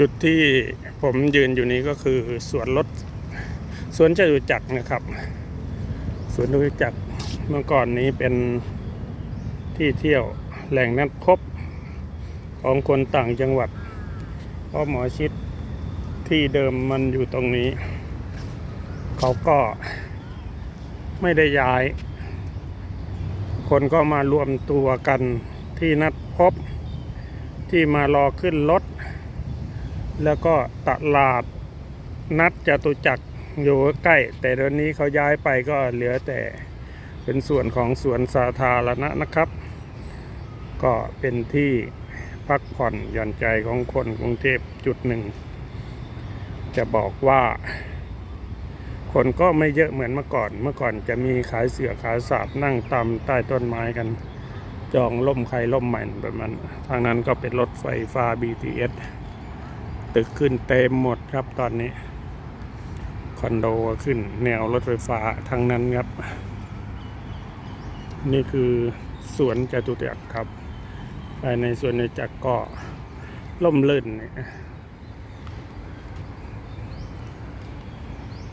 จุดที่ผมยืนอยู่นี้ก็คือสวนรถสวนจตุจักรนะครับ สวนจตุจักรเมื่อก่อนนี้เป็นที่เที่ยวแหล่งนัดพบของคนต่างจังหวัด เพราะหมอชิดที่เดิมมันอยู่ตรงนี้ เขาก็ไม่ได้ย้าย คนก็มารวมตัวกันที่นัดพบที่มารอขึ้นรถ แล้วก็ตลาดนัดจตุจักรอยู่ใกล้ แต่เดี๋ยวนี้เขาย้ายไปก็เหลือแต่เป็นส่วนของสวนสาธารณะนะครับ ก็เป็นที่พักผ่อนหย่อนใจของคนกรุงเทพจุดหนึ่ง จะบอกว่า คนก็ไม่เยอะเหมือนเมื่อก่อน เมื่อก่อนจะมีขายเสือขายสาบนั่งตามใต้ต้นไม้กัน จองล่มใครล่มมันแบบนั้นทางนั้นก็เป็นรถไฟฟ้า BTS ตึกขึ้นเต็มหมดครับตอนนี้ คอนโดขึ้นแนวรถไฟฟ้าทั้งนั้นครับ นี่คือสวนจตุจักรครับภายในสวนจตุจักรก็ล่มลื่นเนี่ย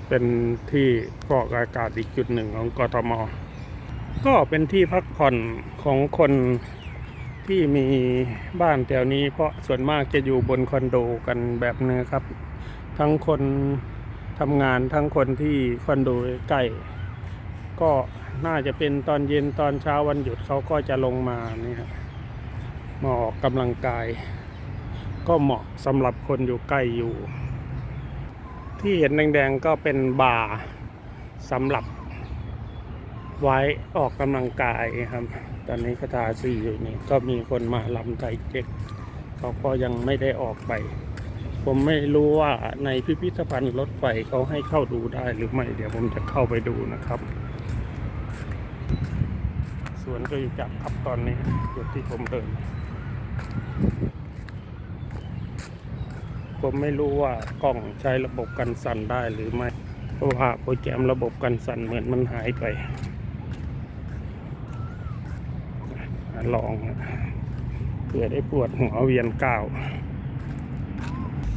เป็นที่ฟอกอากาศอีกจุดหนึ่งของกทม ก็เป็นที่พักผ่อนของคน ที่มีบ้านแถวนี้ เพราะส่วนมากจะอยู่บนคอนโดกันแบบนี้ครับ ทั้งคนทำงานทั้งคนที่คอนโดใกล้ก็น่าจะเป็นตอนเย็นตอนเช้าวันหยุดเขาก็จะลงมานี่ครับมาออกกำลังกาย ก็เหมาะสำหรับคนอยู่ใกล้อยู่ ที่เห็นแดงๆก็เป็นบาร์สำหรับ ไว้ออกกำลังกายครับ ตอนนี้คาถาสี่อยู่นี่ก็มีคนมาลำไทยเก๊กเขาก็ยังไม่ได้ออกไป ผมไม่รู้ว่าในพิพิธภัณฑ์รถไฟเขาให้เข้าดูได้หรือไม่ เดี๋ยวผมจะเข้าไปดูนะครับ สวนก็อยู่จับครับตอนนี้จุดที่ผมเดิน ผมไม่รู้ว่ากล้องใช้ระบบกันสั่นได้หรือไม่ เพราะว่าโปรแกรมระบบกันสั่นเหมือนมันหายไป ลองเผื่อได้ปวดหัวเวียนก้าว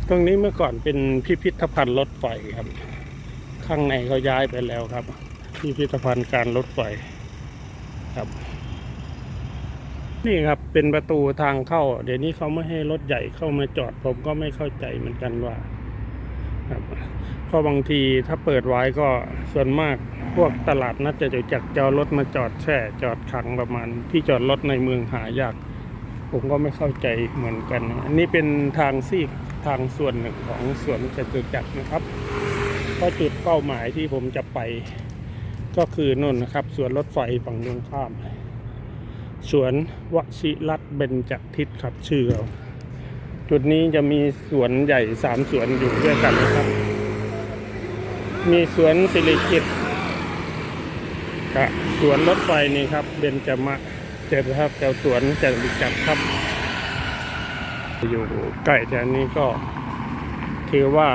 ตรงนี้เมื่อก่อนเป็นพิพิธภัณฑ์รถไฟครับ ข้างในเขาย้ายไปแล้วครับ พิพิธภัณฑ์การรถไฟครับ นี่ครับเป็นประตูทางเข้า เดี๋ยวนี้เขาไม่ให้รถใหญ่เข้ามาจอด ผมก็ไม่เข้าใจเหมือนกันว่าครับเพราะบางทีถ้าเปิดไว้ก็ส่วนมาก พวกตลาดนัดจะจักจะเอรถมาจอดแช่จอดขังประมาณที่จอดรถในเมืองหายาก ผมก็ไม่เข้าใจเหมือนกัน อันนี้เป็นทางซีกทางส่วนหนึ่งของสวนจตุจักรนะครับเพราะจุดเป้าหมายที่ผมจะไป ก็คือนู่นนะครับสวนรถไฟฝั่งตรงข้าม สวนวชิรัตเบญจทิศครับชื่อเขาจุดนี้จะมีสวนใหญ่สามสวนอยู่ด้วยกันนะครับ มีสวนสิริกิต กับสวนรถไฟนี่ครับเบญจมะเจอครับแถวสวนจตุจักรครับ อยู่ใกล้แถวนี้ก็ ถือว่า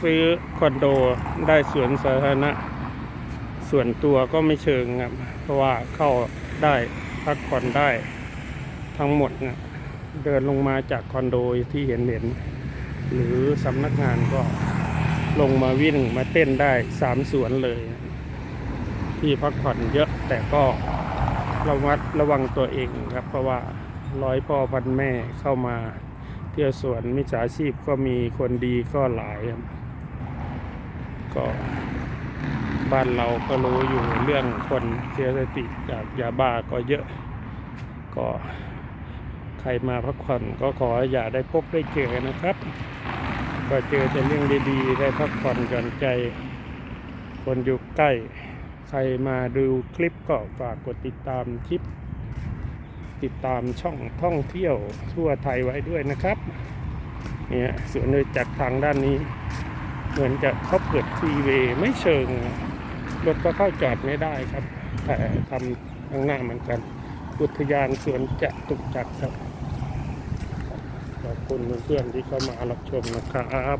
ซื้อคอนโดได้สวนสาธารณะ ส่วนตัวก็ไม่เชิงครับ เพราะว่าเข้าได้พักผ่อนได้ทั้งหมดนะเดินลงมาจากคอนโดที่เห็นเห็น หรือสำนักงานก็ลงมาวิ่งมาเต้นได้สามสวนเลย ที่พักผ่อนเยอะแต่ก็ระมัดระวังตัวเองครับ เพราะว่าร้อยพ่อพันแม่เข้ามาเที่ยวสวนมิจฉาชีพก็มีคนดีก็หลายครับก็บ้านเราก็รู้อยู่เรื่องคนเสียสติจากยาบ้าก็เยอะ ก็ใครมาพักผ่อนก็ขออย่าได้พบได้เจอนะครับ ก็เจอแต่เรื่องดีๆ ได้พักผ่อนหย่อนใจ คนอยู่ใกล้ ใครมาดูคลิปก็ฝากกดติดตามคลิป ติดตามช่องท่องเที่ยวทั่วไทยไว้ด้วยนะครับเนี่ยสวนเลยจากทางด้านนี้ เหมือนจะเขาเปิดฟรีเวย์ไม่เชิง รถก็เข้าจอดไม่ได้ครับ แต่ทำข้างหน้าเหมือนกัน อุทยานสวนจะตุกจักครับ ขอบคุณเพื่อนที่เข้ามารับชมนะครับ